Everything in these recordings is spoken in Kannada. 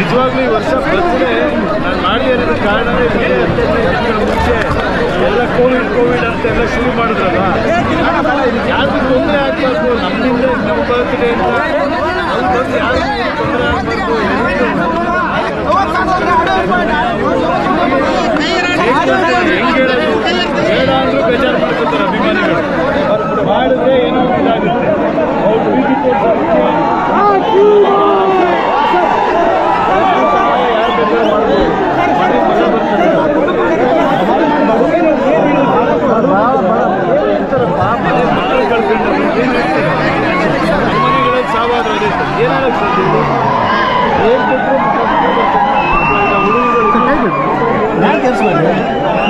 ನಿಜವಾಗ್ಲೂ ಈ ವರ್ಷ ಬರ್ತದೆ ನಾನು ಮಾಡಿ ಅನ್ನೋದು ಕಾರಣವೇ ಮುಂಚೆ ಎಲ್ಲ ಕೋವಿಡ್ ಕೋವಿಡ್ ಅಂತ ಎಲ್ಲ ಶುರು ಮಾಡಿದ್ರಲ್ಲ ಯಾರು ತೊಂದರೆ ಆಗಬಾರ್ದು ನಮ್ಮಿಂದ ನಮ್ಮ ಬರ್ತದೆ ಅಂತ ಅಲ್ಲಿ ಬಂದು ಯಾರು ತೊಂದರೆ ಆಗಬಾರ್ದು ಹೆಂಗೆ ಹೇಳೋದು? ಬೇಡ ಅಂದ್ರೂ ಬೇಜಾರು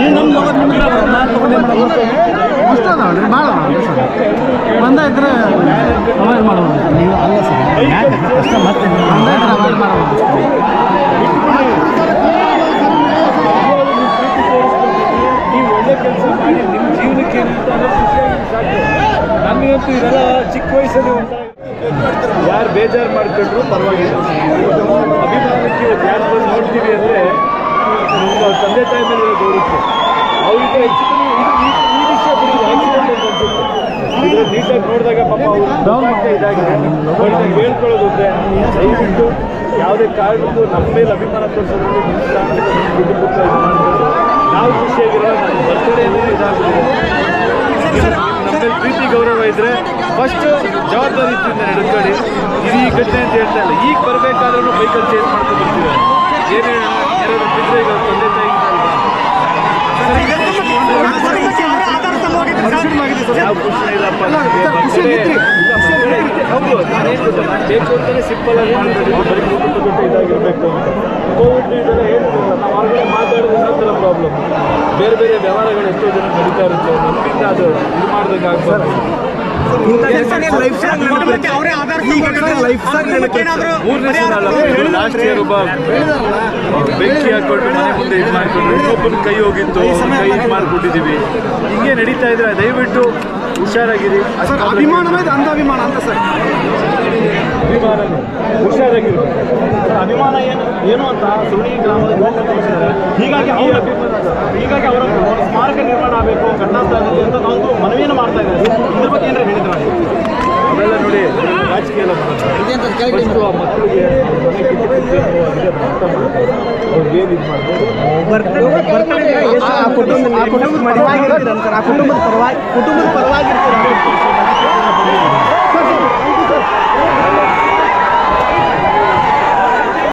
ನೀವು ನಮ್ಮ ಲೋಕ ನಿಮ್ಗೆ ನಾನು ತಗೊಂಡೆ ಮಾಡೋದು ಭಾಳ ಬಂದ ಇದ್ರೆ ಅವಾಯ್ಡ್ ಮಾಡ್ಬೋದು ನೀವು ಅಲ್ಲ ಸರ್ ಮತ್ತೆ ನೀವು ಒಳ್ಳೆ ಕೆಲಸ ಮಾಡಿ ನಿಮ್ಮ ಜೀವನಕ್ಕೆ ನನಗಂತೂ ಇದೆಲ್ಲ ಚಿಕ್ಕ ವಯಸ್ಸಲ್ಲಿ ಉಂಟಾಗಿ ಯಾರು ಬೇಜಾರು ಮಾಡ್ಕೊಂಡ್ರು ಪರವಾಗಿಲ್ಲ. ಅಭಿಮಾನಕ್ಕೆ ಇವತ್ತು ಯಾರು ಬಂದು ನೋಡ್ತೀವಿ ಅಂದರೆ ನಿಮ್ಮ ತಂದೆ ತಾಯಿ ಮೇಲೆ ಇರೋ ಗೌರವಕ್ಕೆ ಅವ್ರಿಗೆ ಇದು ಈ- ವಿಷಯ ಬಿಡಿ ಆಕ್ಸಿಡೆಂಟ್ ಅಂತ ಅನ್ಸುತ್ತೆ. ನೀಟಾಗಿ ನೋಡಿದಾಗ ಪಾಪ ಅವರು ಇದಾಗಿದೆ ಅವ್ರಿಗೆ ಹೇಳ್ಕೊಳ್ಳೋದು ಒಂದೇ ದಯವಿಟ್ಟು ಯಾವುದೇ ಕಾರಣಕ್ಕೂ ನಮ್ಮ ಮೇಲೆ ಅಭಿಮಾನ ತೋರಿಸೋದು ಅಂತ ನಾವು ಖುಷಿಯಾಗಿರೋ ನಮ್ಮ ಬರ್ತಡೇ ಅನ್ನೋದು ಇದ್ರೆ ಫಸ್ಟ್ ಜವಾಬ್ದಾರಿ ಇತ್ತಿಂದ ನಡ್ಕೊಳ್ಳಿ ಇದು ಈ ಘಟನೆ ಅಂತ ಹೇಳ್ತಾ ಇಲ್ಲ. ಈಗ ಬರಬೇಕಾದ್ರೂ ಬೈಕಲ್ಲಿ ಚೇಂಜ್ ಮಾಡ್ಕೊಂಡು ಬರ್ತೀವಿ. ಏನೇ ಬಿದ್ದರೆ ಈಗ ತಂದೆ ಬೇಕು ಅಂತಲೇ ಸಿಂಪಲ್ ಆಗಿ ಕೊಟ್ಟು ಇದಾಗಿರಬೇಕು ಕೋವಿಡ್ ಇದೆಲ್ಲ ಹೇಳ್ತಿಲ್ಲ ನಾವು ಆಲ್ರೆಡಿ ಪ್ರಾಬ್ಲಮ್ ಬೇರೆ ಬೇರೆ ವ್ಯವಹಾರಗಳು ಎಷ್ಟೋ ಜನ ನಡೀತಾ ಇರುತ್ತೆ ನಮ್ಮಿಂದ ಅದು ಇದು ಮಾಡ್ದಂಗೆ ಲಾಸ್ಟ್ ಇಯರ್ ಒಬ್ಬ ಬೆಂಕಿ ಹಾಕೊಂಡು ಮನೆ ಮುಂದೆ ಇದು ಮಾಡ್ಕೊಂಡು ಇನ್ನೊಬ್ಬನ ಕೈ ಹೋಗಿತ್ತು ಕೈ ಇದು ಮಾಡ್ಕೊಟ್ಟಿದ್ದೀವಿ ಹಿಂಗೆ ನಡೀತಾ ಇದ್ರೆ ದಯವಿಟ್ಟು ಹುಷಾರಾಗಿರಿ. ಸರ್ ಅಭಿಮಾನವೇ ಅಂಧಾಭಿಮಾನ ಅಂತ ಸರ್ ಅಭಿಮಾನ ಹುಷಾರಾಗಿರು. ಅಭಿಮಾನ ಏನು ಏನು ಅಂತ ಸುರುಳಿ ಗ್ರಾಮದ ಯುವಕರು ಹೀಗಾಗಿ ಅವರ ಹೀಗಾಗಿ ಅವರ ಸ್ಮಾರಕ ನಿರ್ಮಾಣ ಆಗಬೇಕು ಕರ್ನಾಟಕದಲ್ಲಿ ಅಂತ ನಾವು ಮನವಿಯನ್ನು ಮಾಡ್ತಾ ಇದ್ದಾರೆ ಇದ್ರ ಬಗ್ಗೆ ಮಾಡೋದು ಫಸ್ಟು ಆ ಮಕ್ಕಳಿಗೆ ಮನೆ ಕುಟುಂಬಕ್ಕೆ ಅವ್ರಿಗೆ ಏನು ಇದು ಮಾಡ್ಬೋದು ಆ ಕುಟುಂಬ ಆ ಕುಟುಂಬದ ಪರವಾಗಿರ್ತೀರ ಸರ್ ಆ ಕುಟುಂಬದ ಪರವಾಗಿ ಕುಟುಂಬದ ಪರವಾಗಿರ್ತೀರ